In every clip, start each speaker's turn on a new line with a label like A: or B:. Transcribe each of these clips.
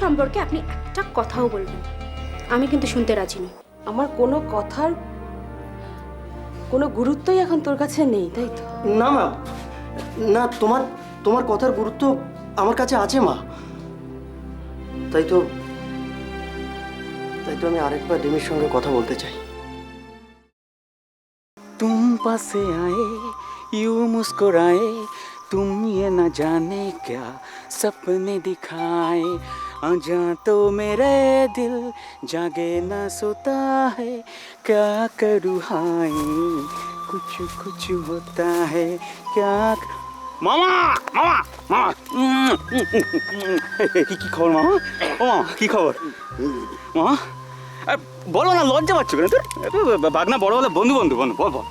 A: সম্পর্কে আপনি একটা কথাও বলবেন। আমি কিন্তু শুনতে রাজি নই।
B: আমার কোনো কথার কোনো গুরুত্বই এখন তোর কাছে নেই তাই তো?
C: না মা। না তোমার তোমার কথার গুরুত্ব আমার কাছে আছে মা। তাই তো তাই তো আমি আরেকবার ডিমির সঙ্গে কথা বলতে চাই।
D: তুম পাশে আয়ে ইউ মুস্কুরায়ে তুমি ইয়ে না জানে ক্যা সপনে দিখায়ে। आजा तो मेरे दिल जागे ना सोता है क्या करूँ हाय कुछ कुछ होता है क्या মামা মামা মামা উম, উম, উম, উম, কি কি খবর মামা ও মামা কি খবর মামা আরে, বলো না লজ্জা পাচ্ছ কেন তোর এ, বাগনা বড় হলে বন্ধু বন্ধু বন্ধু বল বল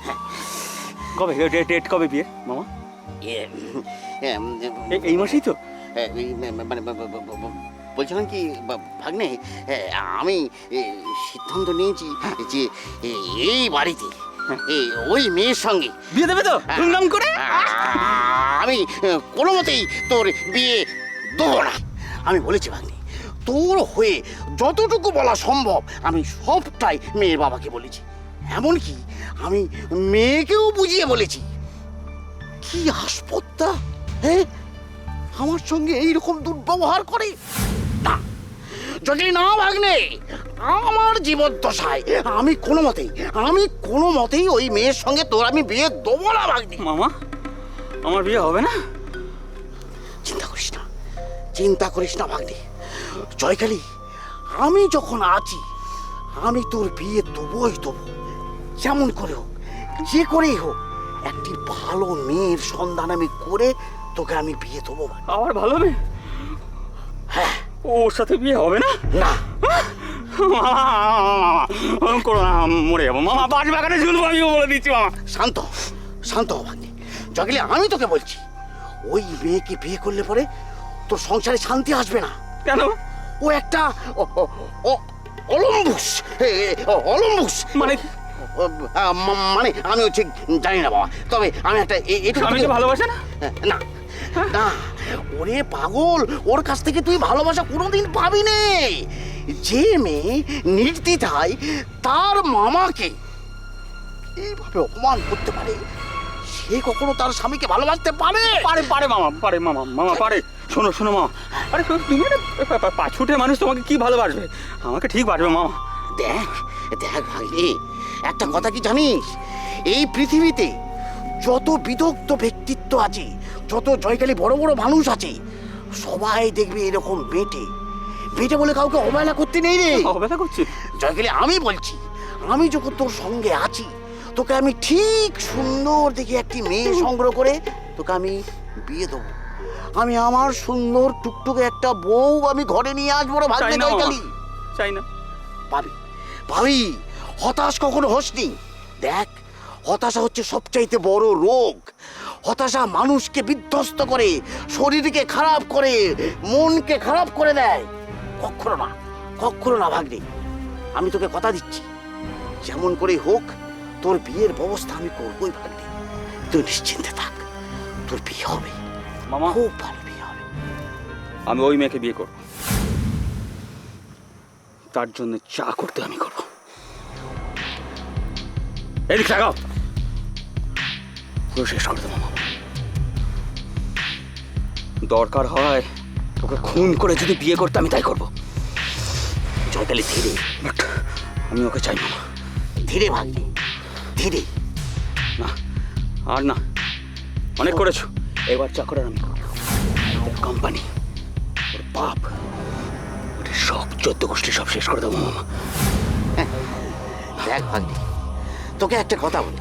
D: কবে ডেট ডেট কবে বিয়ে মামা এ- এই মাসেই তো
E: মানে বা- বা- বা- বা- বলছিলাম কি বা- ভাগ্নে এ, আমি এ, সিদ্ধান্ত নিয়েছি যে এ, এই বাড়িতে এ, ওই মেয়ের সঙ্গে
D: বিয়ে দেবে তো? ধুমধাম করে?
E: আ, আমি এ, কোনো মতেই তোর বিয়ে দেবো না। আমি বলেছি ভাগ্নে তোর হয়ে যতটুকু বলা সম্ভব আমি সবটাই মেয়ের বাবাকে বলেছি। এমনকি আমি মেয়েকেও বুঝিয়ে বলেছি। কি হাসপত্তা হ্যাঁ? আমার সঙ্গে এইরকম দুর্ব্যবহার করে? না যদি না ভাগ্নে আমার জীবদ্দশায় আমি কোনো মতেই আমি কোনো মতেই ওই মেয়ের সঙ্গে তোর আমি বিয়ে দেবো না ভাগ্নে।
D: মামা আমার বিয়ে হবে না?
E: চিন্তা করিস না চিন্তা করিস না ভাগ্নে। জয়কালী আমি যখন আছি আমি তোর বিয়ে দেবই দেবো। যেমন করে হোক যে করেই হোক একটি ভালো মেয়ের সন্ধান আমি করে তোকে আমি বিয়ে দেবো।
D: আমার ভালো মেয়ে?
E: হ্যাঁ।
D: ওর সাথে বিয়ে হবে না?
E: না।
D: করো না মরে যাব। মামা বাজ বাগানে ঝুলবো আমি বলে দিচ্ছি মামা
E: শান্ত শান্ত ভাগ্নে। জগলে আমি তোকে বলছি ওই মেয়েকে বিয়ে করলে পরে তোর সংসারে শান্তি আসবে না?
D: কেন?
E: ও একটা অলম্বুস। অলম্বুস।
D: মানে?
E: মানে আমি ঠিক জানি না বাবা। তবে আমি একটা এ- এটুকু
D: আমি ভালোবাসে না?
E: না। না। ওরে পাগল ওর কাছ থেকে তুই ভালোবাসা কোনোদিন পাবি নে। যে মেয়ে নির্দ্বিধায় তার মামাকে এইভাবে অপমান করতে পারে সে কখনো তার স্বামীকে ভালোবাসতে পারে?
D: পারে পারে মামা পারে মামা মামা পারে। শোনো শোনো মামা। আরে শোনো, তুমি পাছুটে মানুষ তোমাকে কি ভালোবাসবে? আমাকে ঠিক বাসবে মামা।
E: দেখ দেখ ভাইরে একটা কথা কি জানিস? এই পৃথিবীতে যত বিদগ্ধ ব্যক্তিত্ব আছে যত জয়কালী বড় বড় মানুষ আছে সবাই দেখবি এরকম বেটে। বেটে বলে কাউকে অবহেলা করতে নেই রে।
D: অবহেলা করছি?
E: জয়কালী আমি বলছি আমি যখন তোর সঙ্গে আছি তোকে আমি ঠিক সুন্দর দেখে একটি মেয়ে সংগ্রহ করে তোকে আমি বিয়ে দেবো। আমি আমার সুন্দর টুকটুকে একটা বউ আমি ঘরে নিয়ে আসব রে ভাগ্নে। জয়কালী
D: চাই না।
E: পাবি পাবি হতাশ কখনো হসনি? দেখ হতাশা হচ্ছে সবচাইতে বড় রোগ। হতাশা মানুষকে বিধ্বস্ত করে শরীরকে খারাপ করে মনকে খারাপ করে দেয়। কখনো না কখনো না ভাগ্নে আমি তোকে কথা দিচ্ছি। যেমন করে হোক তোর বিয়ের ব্যবস্থা আমি করবোই ভাগ্নে। তুই নিশ্চিন্তে থাক তোর বিয়ে হবে।
D: মামা।
E: খুব ভালো বিয়ে হবে।
D: আমি ওই মেয়েকে বিয়ে করব। তার জন্য চা করতে আমি করব। এদিক লাগাও পুরো শেষ করে দেবো, মামা। দরকার হয় তোকে খুন করে যদি বিয়ে করতে, আমি তাই করব।
E: জয়কালী ধীরে,
D: বাট আমি ওকে চাই, মামা।
E: ধীরে, ভাগ্নে, ধীরে।
D: না, আর না, অনেক করেছ। এবার চাকরের আমি কোম্পানি ওর বাপ ওটা সব চোদ্দ গোষ্ঠী সব শেষ করে দেবো, মামা।
E: দেখ, ভাগ্নি, তোকে একটা কথা বলি।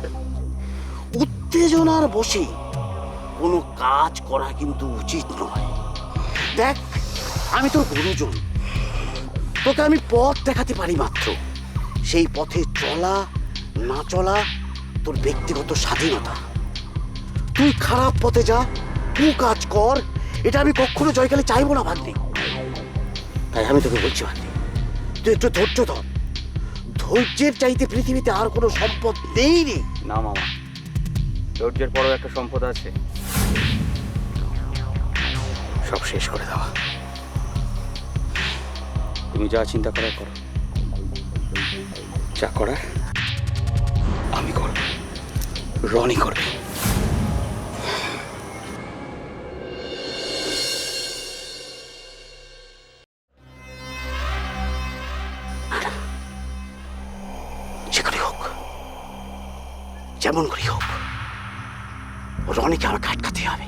E: উত্তেজনার বসে কোনো কাজ করা কিন্তু উচিত নয়। দেখ, আমি তোর গুরুজন। তোকে আমি পথ দেখাতে পারি মাত্র। সেই পথে চলা, না চলা তোর ব্যক্তিগত স্বাধীনতা। তুই খারাপ পথে যা তুই কাজ কর, এটা আমি কখনো জয়কালে চাইব না, ভাগ্নে। তাই আমি তোকে বলছি, ভাগ্নে, তুই একটু ধৈর্য ধর। ধৈর্যের চাইতে পৃথিবীতে আর কোনো সম্পদ নেই রে।
D: না, মামা। ধৈর্যের পরেও একটা সম্পদ আছে। সব শেষ করে দেওয়া তুমি যা চিন্তা করার করো। যা করার আমি করব। রনি করবে।
E: হোক, যেমন করে হোক। রনিকে আমাকে আটকাতে হবে।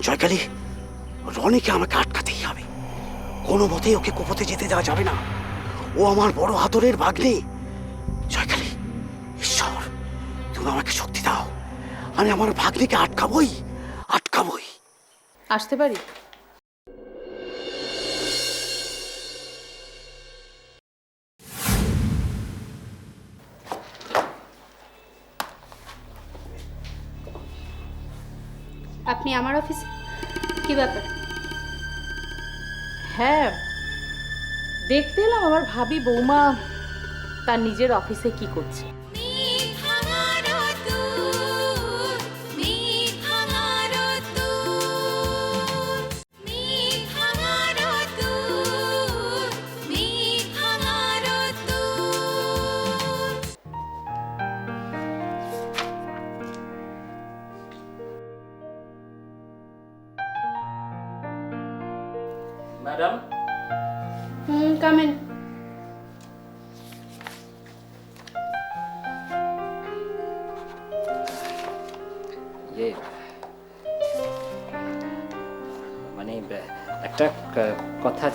E: জয়কালী, রনিকে আমাকে আটকাতেই হবে। কোনো মতেই ওকে কোপতে যেতে দেওয়া যাবে না। ও আমার বড় হাতরের ভাগ্নে। জয়কালী, ঈশ্বর, তুমি আমাকে শক্তি দাও। আমি আমার ভাগ্নিকে আটকাবই আটকাবই।
B: আসতে পারি?
A: আমার অফিসে? কি ব্যাপার?
B: হ্যাঁ দেখতে এলাম আমার ভাবি বৌমা, তার নিজের অফিসে কি করছে।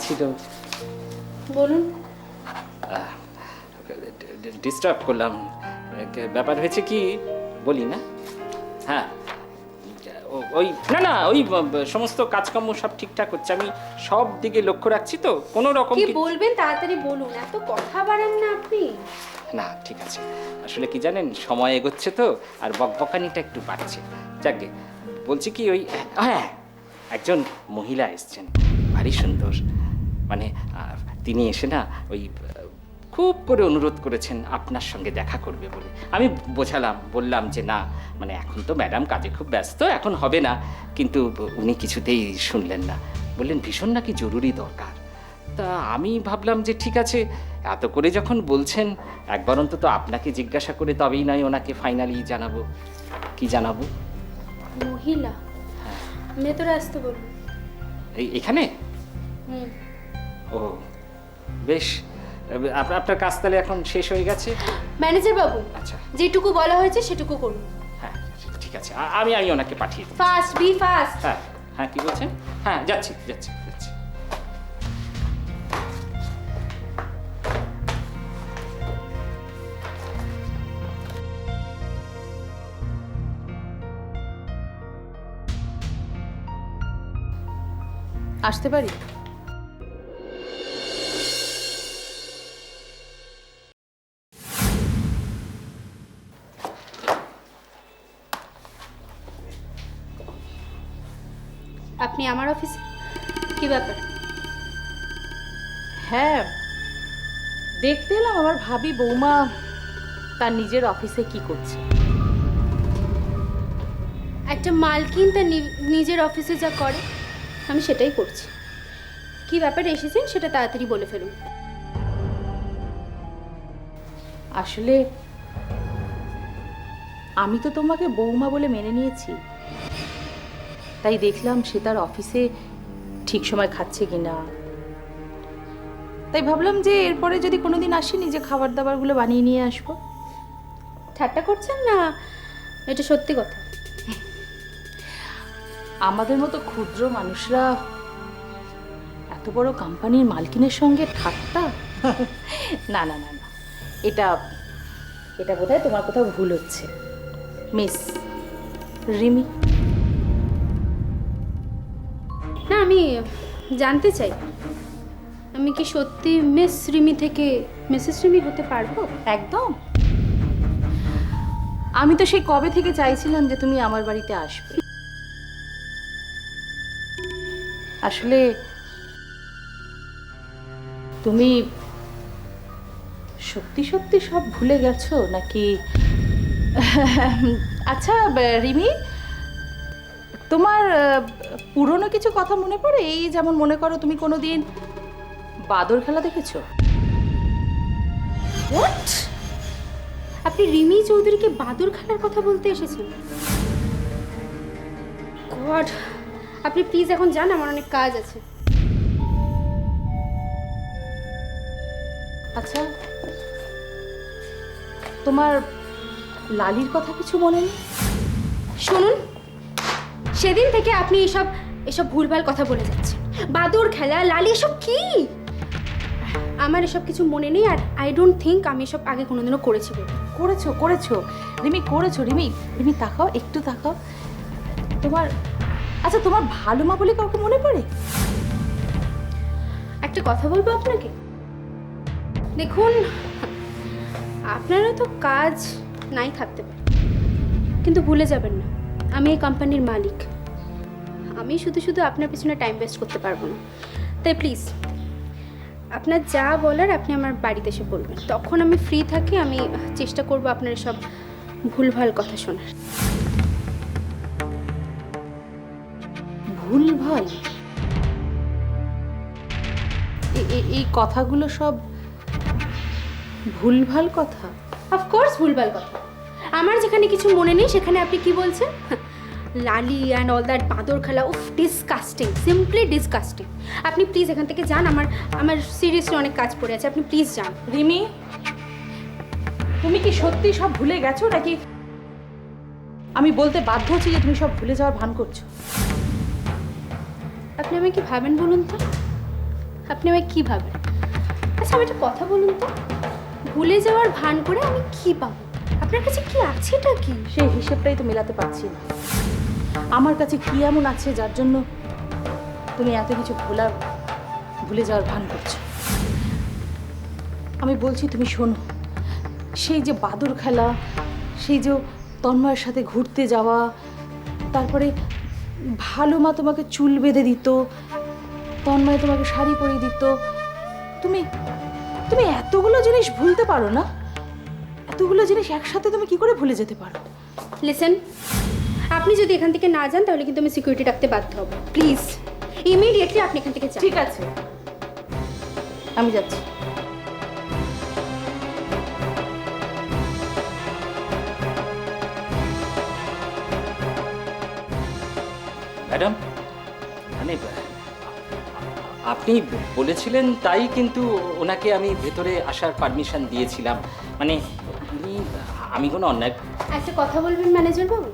F: ছিল
A: বলুন।
F: ডিস্টার্ব করলাম। ব্যাপার হয়েছে কি বলি না? হ্যাঁ ওই না না ওই সমস্ত কাজকর্ম সব ঠিকঠাক হচ্ছে। আমি সব দিকে লক্ষ্য রাখছি তো কোনো রকম
A: কি- বলবেন? তাড়াতাড়ি বলুন এত কথা বাড়ান না আপনি।
F: না ঠিক আছে। আসলে কি জানেন সময় এগোচ্ছে তো আর বকবকানিটা একটু বাড়ছে। যাকে বলছি কি ওই হ্যাঁ একজন মহিলা এসছেন। ভারী সুন্দর। মানে তিনি এসে না ওই খুব করে অনুরোধ করেছেন আপনার সঙ্গে দেখা করবে বলে। আমি বোঝালাম বললাম যে না মানে এখন তো ম্যাডাম কাজে খুব ব্যস্ত এখন হবে না। কিন্তু উনি কিছুতেই শুনলেন না। বললেন ভীষণ নাকি জরুরি দরকার? তা আমি ভাবলাম যে ঠিক আছে এত করে যখন বলছেন একবার অন্তত আপনাকে জিজ্ঞাসা করে তবেই নয় ওনাকে ফাইনালি জানাব। কি জানাব?
A: মহিলা। ভেতরে আসতে বলুন।
F: এই এখানে?
A: হুম।
F: ও বেশ। আপ- আপনার কাজ তাহলে এখন শেষ হয়ে গেছে?
A: ম্যানেজার বাবু
F: আচ্ছা।
A: যেটুকু বলা হয়েছে সেটুকু করুন।
F: হ্যাঁ ঠিক আছে। আ- আমি আমি ওনাকে পাঠিয়ে
A: ফাস্ট বি ফাস্ট
F: হ্যাঁ হ্যাঁ কি বলছেন? হ্যাঁ যাচ্ছি যাচ্ছি যাচ্ছি।
B: আসতে পারি?
A: আপনি আমার অফিসে? কি ব্যাপার?
B: হ্যাঁ দেখতে এলাম আমার ভাবি বৌমা তার নিজের অফিসে কি করছে।
A: একটা মালকিন তার নিজের অফিসে যা করে আমি সেটাই করছি। কি ব্যাপারে এসেছেন সেটা তাড়াতাড়ি বলে ফেলুন।
B: আসলে আমি তো তোমাকে বৌমা বলে মেনে নিয়েছি। তাই দেখলাম সে তার অফিসে ঠিক সময় খাচ্ছে কিনা। তাই ভাবলাম যে এরপরে যদি কোনোদিন আসি নিজে খাবার দাবারগুলো বানিয়ে নিয়ে আসব।
A: ঠাট্টা করছেন না? এটা সত্যি কথা।
B: আমাদের মতো ক্ষুদ্র মানুষরা এত বড় কোম্পানির মালকিনের সঙ্গে ঠাট্টা? না না না না। এটা এটা বোধহয় তোমার কোথাও ভুল হচ্ছে। মিস রিমি।
A: না, আমি জানতে চাই। আমি কি সত্যি মিস রিমি থেকে মিসেস রিমি হতে পারব?
B: একদম। আমি তো সেই কবে থেকে চাইছিলাম যে তুমি আমার বাড়িতে আসবে। আসলে তুমি সত্যি সত্যি সব ভুলে গেছো নাকি? আচ্ছা রিমি তোমার পুরনো কিছু কথা মনে পড়ে? এই যেমন মনে করো তুমি কোনো দিন বাদর খেলা দেখেছ?
A: হোয়াট আপনি রিমি চৌধুরীকে বাদুর খেলার কথা বলতে এসেছেন? গড আপনি প্লিজ এখন যান আমার অনেক কাজ আছে।
B: আচ্ছা তোমার লালির কথা কিছু মনে নেই?
A: শুনুন সেদিন থেকে আপনি এসব এসব ভুলভাল কথা বলে যাচ্ছেন। বাদুর খেলা লালি এসব কি? আমার এসব কিছু মনে নেই আর আই ডোন্ট থিঙ্ক আমি এসব আগে কোনোদিনও করেছি বলে।
B: করেছ করেছ। রিমি করেছ। রিমি রিমি তাকাও একটু তাকাও। তোমার আচ্ছা তোমার ভালো মা বলে কাউকে মনে পড়ে?
A: একটা কথা বলব আপনাকে? দেখুন আপনারও তো কাজ নাই থাকতে পারে। কিন্তু ভুলে যাবেন না। আমি এই কোম্পানির মালিক। আমি শুধু শুধু আপনার পিছনে টাইম ওয়েস্ট করতে পারব না। তাই প্লিজ আপনার যা বলার আপনি আমার বাড়িতে এসে বলবেন। তখন আমি ফ্রি থাকি আমি চেষ্টা করব আপনার সব ভুলভাল কথা শোনার।
B: ভুলভাল? এই কথাগুলো সব ভুলভাল কথা?
A: অফকোর্স ভুলভাল কথা। আমার যেখানে কিছু মনে নেই সেখানে আপনি কি বলছেন? লালি অ্যান্ড অল দ্যাট বাঁদর খেলা উফ ডিসকাস্টিং সিম্পলি ডিসকাস্টিং আপনি প্লিজ এখান থেকে যান আমার আমার সিরিয়াসলি অনেক কাজ পড়ে আছে আপনি প্লিজ যান।
B: রিমি তুমি কি সত্যি সব ভুলে গেছো নাকি? আমি বলতে বাধ্য হচ্ছি যে তুমি সব ভুলে যাওয়ার ভান করছ।
A: আপনি আমায় কি ভাবেন বলুন তো? আপনি আমায় কি ভাবেন? আচ্ছা আমি একটা কথা বলুন তো? ভুলে যাওয়ার ভান করে আমি কি পাবো? আপনার কাছে কি আছে এটা কি?
B: সেই হিসেবটাই তো মেলাতে পারছি না। আমার কাছে কি এমন আছে যার জন্য তুমি এত কিছু ভোলা, ভুলে যাওয়ার ভান করছ? আমি বলছি, তুমি শোনো, সেই যে বাদুর খেলা, সেই যে তন্ময়ের সাথে ঘুরতে যাওয়া, তারপরে ভালো মা তোমাকে চুল বেঁধে দিত, তন্ময় তোমাকে শাড়ি পরিয়ে দিত, তুমি তুমি এতগুলো জিনিস ভুলতে পারো না? এতগুলো জিনিস একসাথে তুমি কি করে ভুলে যেতে পারো?
A: লিসেন আপনি যদি এখান থেকে না যান তাহলে কিন্তু আমি সিকিউরিটি রাখতে বাধ্য হব। প্লিজ ইমিডিয়েটলি আপনি এখান থেকে যান।
B: ঠিক আছে। আমি যাচ্ছি।
F: ম্যাডাম মানে আপনি বলেছিলেন তাই কিন্তু ওনাকে আমি ভেতরে আসার পারমিশন দিয়েছিলাম। মানে আমি কোনো অন্যায়
A: একটা কথা বলবেন ম্যানেজার বাবু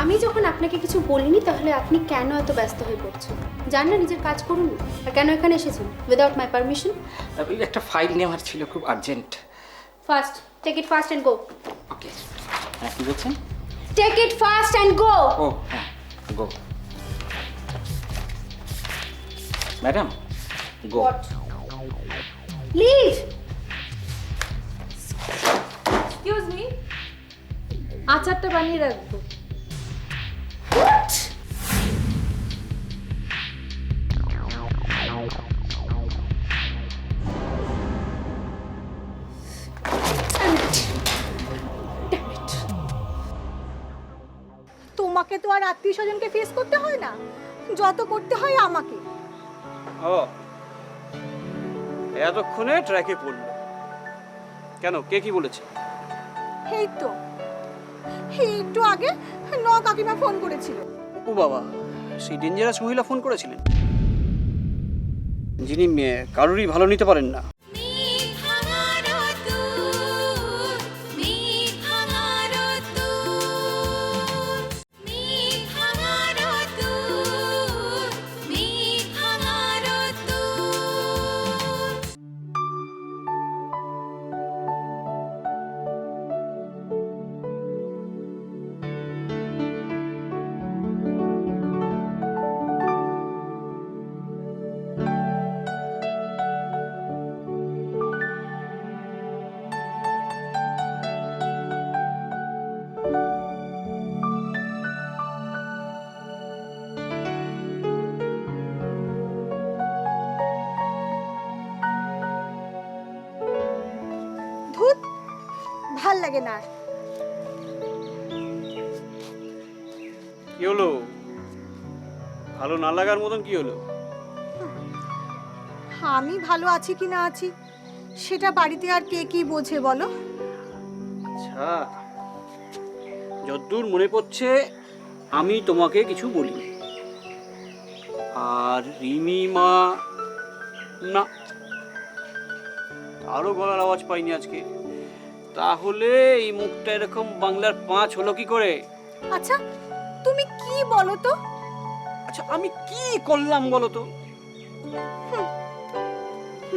A: আমি যখন আপনাকে কিছু বলিনি তাহলে আপনি কেন এত ব্যস্ত হয়ে পড়ছেন? যান না নিজের কাজ করুন। আর কেন এখানে এসেছেন? উইদাউট মাই পারমিশন
F: একটা ফাইল নেওয়ার ছিল খুব urgent
A: fast take it fast and go
F: okay হ্যাঁ কী বলছেন?
A: Take it fast and go
F: ও হ্যাঁ go madam go
A: leave
B: excuse me আচারটা বানিয়ে রাখব।
G: আত্মীয় স্বজনকে ফেস করতে হয় না। যত করতে হয় আমাকে।
H: ও এতক্ষণে ট্র্যাকে পড়ল। কেন কে কি বলেছে?
G: এই তো এই একটু আগে ন কাকিমা ফোন করেছিল।
H: ও বাবা সেই ডেঞ্জারাস মহিলা ফোন করেছিলেন? যিনি মেয়ে কারোরই ভালো নিতে পারেন না।
G: লাগে না।
H: কি হলো? ভালো না লাগার মতন কি হলো?
G: আমি ভালো আছি কি না আছি সেটা বাড়িতে আর কে কি বোঝে বলো?
H: আচ্ছা যদ্দূর মনে পড়ছে আমি তোমাকে কিছু বলি আর রিমি মা না আরও গলার আওয়াজ পাইনি আজকে। তাহলে এই মুখটা এরকম বাংলার পাঁচ হলো কি করে?
G: আচ্ছা তুমি কি বলো তো?
H: আচ্ছা আমি কি করলাম বলো তো?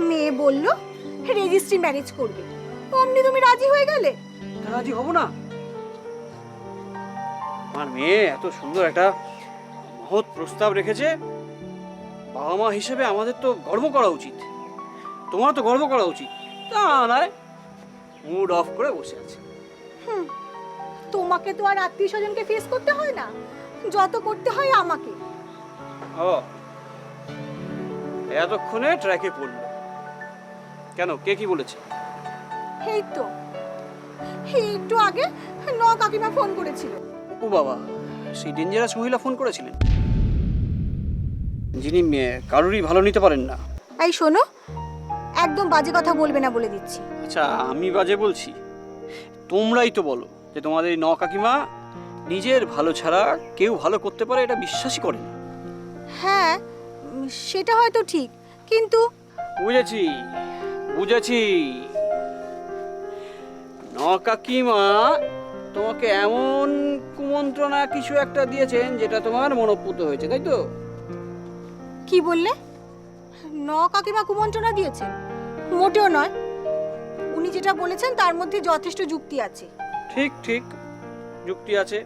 G: মেয়ে বলল রেজিস্ট্রি ম্যারেজ করবে। অমনি তুমি রাজি হয়ে গেলে?
H: রাজি হব না। আমার মেয়ে এত সুন্দর একটা মহৎ প্রস্তাব রেখেছে। বাবা মা হিসেবে আমাদের তো গর্ব করা উচিত। তোমার তো গর্ব করা উচিত। তা নয় মুড অফ করে বসে আছে।
G: হুম তোমাকে তো আর আত্মীয় স্বজনকে ফেস করতে হয় না। যত করতে হয় আমাকে।
H: ও এতক্ষণে ট্র্যাকে পড়ল। কেন কে কি বলেছে?
G: এই তো একটু আগে ন কাকিমা ফোন করেছিল।
H: ও বাবা সেই ডেঞ্জারাস মহিলা ফোন করেছিলেন? যিনি মেয়ে কারোরই ভালো নিতে পারেন না।
G: এই শোনো একদম বাজে কথা বলবে না বলে দিচ্ছি।
H: আচ্ছা আমি বাজে বলছি। তোমরাই তো বলো যে তোমাদের এই ন কাকিমা নিজের ভালো ছাড়া কেউ ভালো করতে পারে এটা বিশ্বাসই করে না।
G: হ্যাঁ সেটা হয়তো ঠিক কিন্তু
H: বুঝেছি বুঝেছি। ন কাকিমা তোমাকে এমন কুমন্ত্রণা কিছু একটা দিয়েছেন যেটা তোমার মনোপুত হয়েছে তাই তো?
G: কি বললে? ন কাকিমা কুমন্ত্রণা দিয়েছে? মোটেও নয়। উনি যেটা বলেছেন তার মধ্যে যথেষ্ট যুক্তি আছে।
H: ঠিক ঠিক। যুক্তি আছে।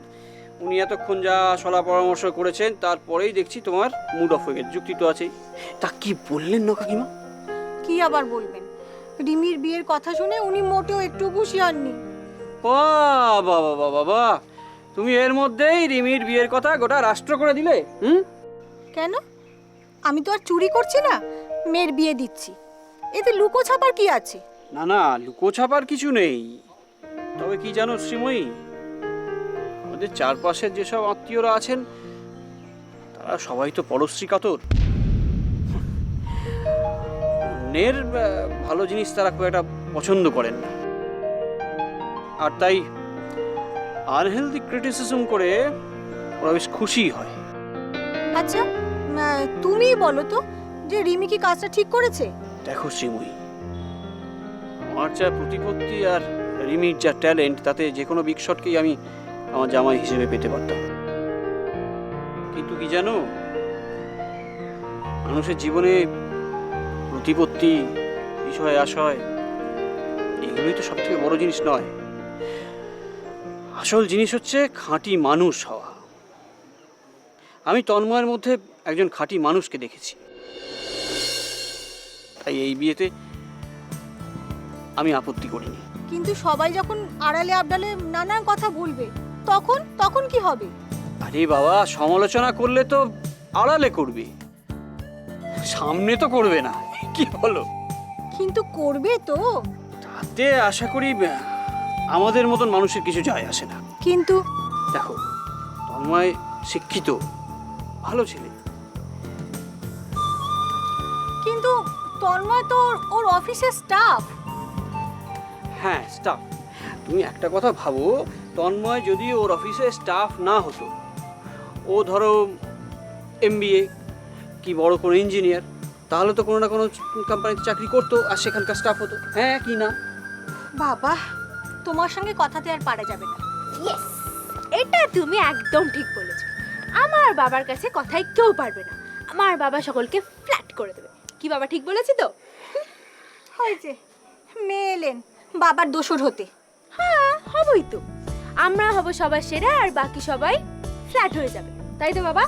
H: উনি এতক্ষণ যা সলা পরামর্শ করেছেন তারপরেই দেখছি তোমার মুড অফ হয়ে গেছে। যুক্তি তো আছেই। তা কি বললেন না কাকিমা?
G: কি আবার বলবেন? রিমির বিয়ের কথা শুনে উনি মোটেও একটু খুশি হননি
H: বাবা বাবা বাবা তুমি এর মধ্যেই রিমির বিয়ের কথা গোটা রাষ্ট্র করে দিলে হুম?
G: কেন? আমি তো আর চুরি করছি না মেয়ের বিয়ে দিচ্ছি। এতে লুকো ছাপার কি আছে?
H: না না লুকোছাপার কিছু নেই। তবে কি জানো শ্রীময়ী? আমাদের চারপাশের যেসব আত্মীয়রা আছেন তারা সবাই তো পরশ্রী কাতর। অন্যের ভালো জিনিস তারা খুব একটা পছন্দ করেন না। আর তাই আনহেলদি ক্রিটিসিজম করে ওরা বেশ খুশি হয়।
G: আচ্ছা তুমি বলো তো যে রিমি কি কাজটা ঠিক করেছে?
H: দেখো শ্রীময়ী আমার যা প্রতিপত্তি আর রিমির যা ট্যালেন্ট, তাতে যে কোনো বিগ শটকেই আমি আমার জামাই হিসেবে পেতে পারতাম কিন্তু কি জানো? মানুষের জীবনে প্রতিপত্তি, বিষয়, আশয়, এগুলোই তো সব থেকে বড় জিনিস নয়। আসল জিনিস হচ্ছে খাঁটি মানুষ হওয়া। আমি তন্ময়ের মধ্যে একজন খাঁটি মানুষকে দেখেছি। তাই এই বিয়েতে আমি আপত্তি করিনি।
G: কিন্তু সবাই যখন আড়ালে আবডালে নানান কথা বলবে তখন তখন কি হবে?
H: আরে বাবা সমালোচনা করলে তো আড়ালে করবে। সামনে তো করবে না কি বলো?
G: কিন্তু করবে তো।
H: তাতে আশা করি আমাদের মতন মানুষের কিছু যায় আসে না।
G: কিন্তু
H: দেখো তন্ময় শিক্ষিত ভালো ছেলে।
G: কিন্তু তন্ময় তো ওর- ওর অফিসের স্টাফ
H: হ্যাঁ স্টাফ তুমি একটা কথা ভাবো তন্ময় যদি ওর অফিসে স্টাফ না হতো ও ধরো এমবিএ কি বড় কোনো ইঞ্জিনিয়ার তাহলে তো কোনো না কোনো কোম্পানিতে চাকরি করতো আর সেখানকার স্টাফ হতো। হ্যাঁ কি না?
G: বাবা তোমার সঙ্গে কথাতে আর পারা যাবে না।
A: ইয়েস এটা তুমি একদম ঠিক বলেছ। আমার বাবার কাছে কথাই কেউ পারবে না। আমার বাবা সকলকে ফ্ল্যাট করে দেবে। কি বাবা ঠিক বলেছি তো?
G: হয়েছে। মেয়ে এলেন। বাবার দোষর হতে।
A: হ্যাঁ হবই তো। আমরা হব সবার সেরা আর বাকি সবাই ফ্ল্যাট হয়ে যাবে। তাই তো বাবা?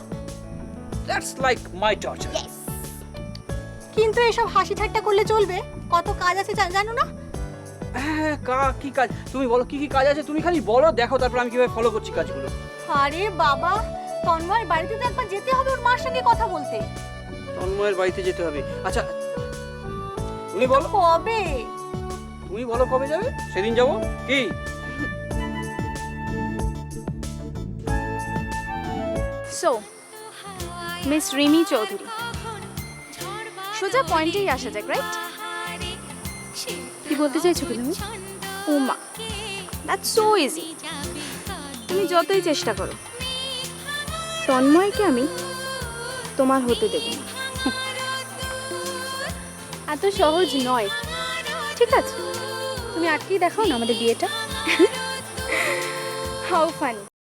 H: দ্যাটস লাইক মাই টর্চার
G: কিন্তু এসব হাসি ঠাট্টা করলে চলবে? কত কাজ আছে জানো না?
H: হ্যাঁ কা কি কাজ? তুমি বলো কি কি কাজ আছে? তুমি খালি বলো দেখো তারপর আমি কীভাবে ফলো করছি কাজগুলো।
G: আরে বাবা তন্ময়ের বাড়িতে তো একবার যেতে হবে ওর মার সঙ্গে কথা বলতে।
H: তন্ময়ের বাড়িতে যেতে হবে। আচ্ছা তুমি বলো।
G: কবে?
H: তুমি বলো কবে যাবে? সেদিন যাব। কি?
A: সো
I: মিস রিমি চৌধুরী সোজা পয়েন্টেই আসা যাক রাইট কি বলতে চাইছো কি তুমি? ও মা দ্যাটস সো ইজি তুমি যতই চেষ্টা করো, তন্ময়কে আমি তোমার হতে দেব না। এত সহজ নয়। ঠিক আছে? তুমি আটকেই দেখাও না আমাদের বিয়েটা। How funny